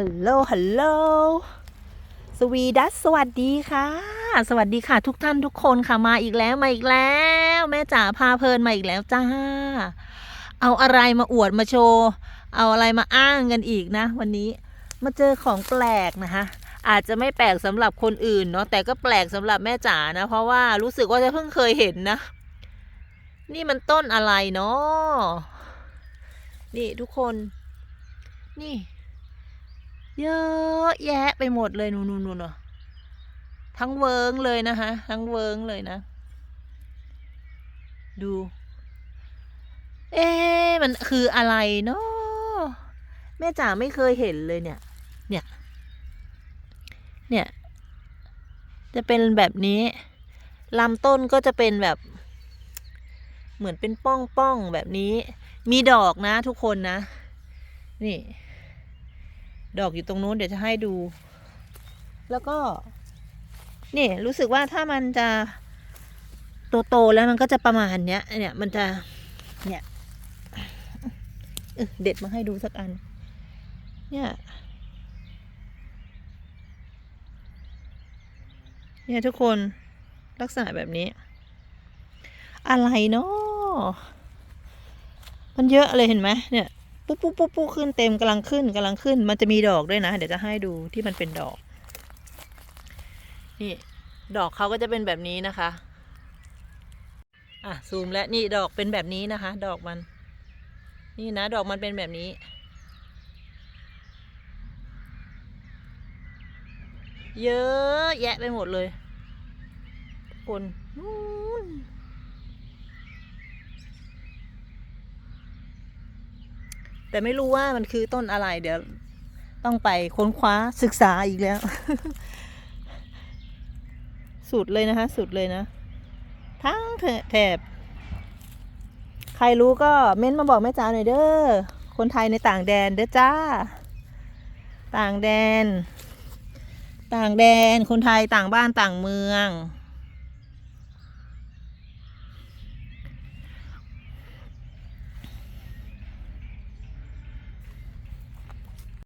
ฮัลโหล ฮัลโหล สวีดัส สวัสดีค่ะ สวัสดีค่ะ ทุกท่านทุกคนค่ะ มาอีกแล้ว มาอีกแล้ว แม่จ๋าพาเพลินมาอีกแล้วจ้า เอาอะไรมาอวดมาโชว์ เอาอะไรมาอ้างกันอีกนะ วันนี้มาเจอของแปลกนะคะอาจจะไม่แปลกสำหรับคนอื่นเนาะแต่ก็แปลกสำหรับแม่จ๋านะ เพราะว่ารู้สึกว่าจะเพิ่งเคยเห็นนะ นี่มันต้นอะไรเนาะนี่ทุกคน นี่ เยอะแยะไปหมดเลยนู่นนู่นเนทั้งเวิงเลยนะคะทั้งเวิงเลยนะ ดู เอ๊มันคืออะไรเนาะแม่จ๋าไม่เคยเห็นเลยเนี่ย เนี่ย เนี่ย จะเป็นแบบนี้ลำต้นก็จะเป็นแบบ เหมือนเป็นป้องป้องๆแบบนี้ มีดอกนะทุกคนนะ นี่ ดอกอยู่ตรงนู้นเดี๋ยวจะให้ดู แล้วก็นี่รู้สึกว่าถ้ามันจะโตๆแล้วมันก็จะประมาณเนี้ย เนี่ยมันจะเนี่ยเออเด็ดมาให้ดูสักอัน เนี่ย เนี่ยทุกคนลักษณะแบบนี้ อะไรเนาะมันเยอะเลยเห็นไหมเนี่ย ปุ๊บปุ๊บปุ๊บปุ๊บขึ้นเต็มกำลังขึ้นกำลังขึ้น มันจะมีดอกด้วยนะ เดี๋ยวจะให้ดูที่มันเป็นดอก นี่ ดอกเขาก็จะเป็นแบบนี้นะคะ อะซูมและนี่ดอกเป็นแบบนี้นะคะ ดอกมัน นี่นะ ดอกมันเป็นแบบนี้เยอะแยะไปหมดเลย คนนู่น แต่ไม่รู้ว่ามันคือต้นอะไร เดี๋ยวต้องไปค้นคว้าศึกษาอีกแล้ว สุดเลยนะคะ สุดเลยนะ ทั้งแถบ ใครรู้ก็เม้นมาบอกแม่จ๋าหน่อยเด้อ คนไทยในต่างแดนเด้อจ้า ต่างแดน ต่างแดน คนไทยต่างบ้านต่างเมือง